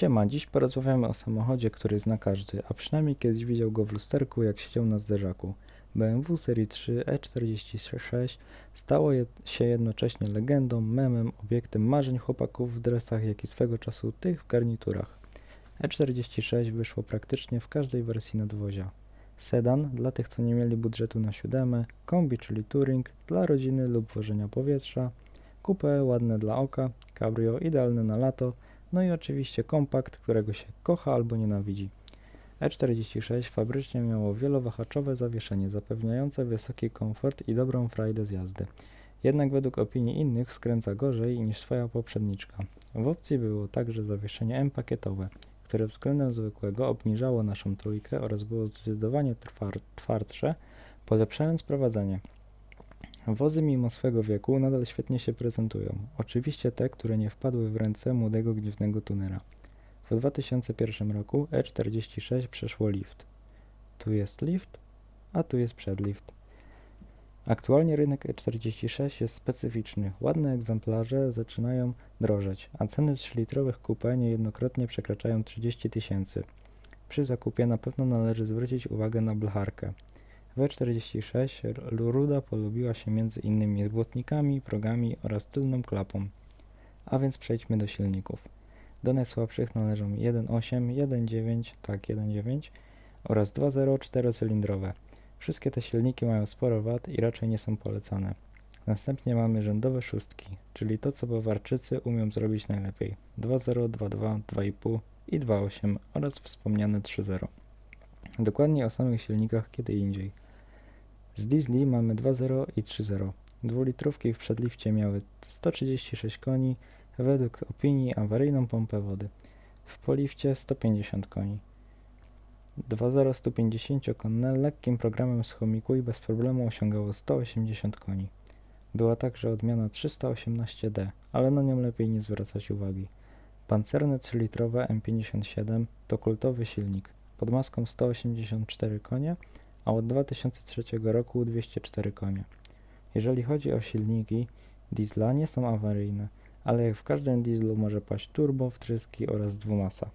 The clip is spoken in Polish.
Siema, dziś porozmawiamy o samochodzie, który zna każdy, a przynajmniej kiedyś widział go w lusterku, jak siedział na zderzaku. BMW Serii 3 E46 stało je, się jednocześnie legendą, memem, obiektem marzeń chłopaków w dresach, jak i swego czasu tych w garniturach. E46 wyszło praktycznie w każdej wersji nadwozia. Sedan dla tych, co nie mieli budżetu na siódemę, kombi, czyli touring dla rodziny lub wożenia powietrza, coupe ładne dla oka, cabrio idealne na lato, no i oczywiście kompakt, którego się kocha albo nienawidzi. E46 fabrycznie miało wielowahaczowe zawieszenie zapewniające wysoki komfort i dobrą frajdę z jazdy. Jednak według opinii innych skręca gorzej niż swoja poprzedniczka. W opcji było także zawieszenie M-pakietowe, które względem zwykłego obniżało naszą trójkę oraz było zdecydowanie twar- twardsze, polepszając prowadzenie. Wozy mimo swego wieku nadal świetnie się prezentują. Oczywiście te, które nie wpadły w ręce młodego gniewnego tunera. W 2001 roku E46 przeszło lift. Tu jest lift, a tu jest przedlift. Aktualnie rynek E46 jest specyficzny. Ładne egzemplarze zaczynają drożeć, a ceny 3-litrowych coupe niejednokrotnie przekraczają 30 tysięcy. Przy zakupie na pewno należy zwrócić uwagę na blacharkę. W E46 r- ruda polubiła się między innymi błotnikami, progami oraz tylną klapą. A więc przejdźmy do silników. Do najsłabszych należą 1.8, 1.9, tak 1.9 oraz 2.0 czterocylindrowe. Wszystkie te silniki mają sporo wad i raczej nie są polecane. Następnie mamy rzędowe szóstki, czyli to co Bawarczycy umią zrobić najlepiej. 2.0, 2.2, 2.5 i 2.8 oraz wspomniane 3.0. Dokładniej o samych silnikach kiedy indziej. Z diesli mamy 2.0 i 3.0. Dwulitrówki w przedlifcie miały 136 koni, według opinii awaryjną pompę wody. W polifcie 150 koni. 2.0 150-konne lekkim programem z chomiku i bez problemu osiągało 180 koni. Była także odmiana 318D, ale na nią lepiej nie zwracać uwagi. Pancerne 3-litrowe M57 to kultowy silnik, pod maską 184 konie, a od 2003 roku 204 konie. Jeżeli chodzi o silniki, diesla nie są awaryjne, ale jak w każdym dieslu może paść turbo, wtryski oraz dwumasa.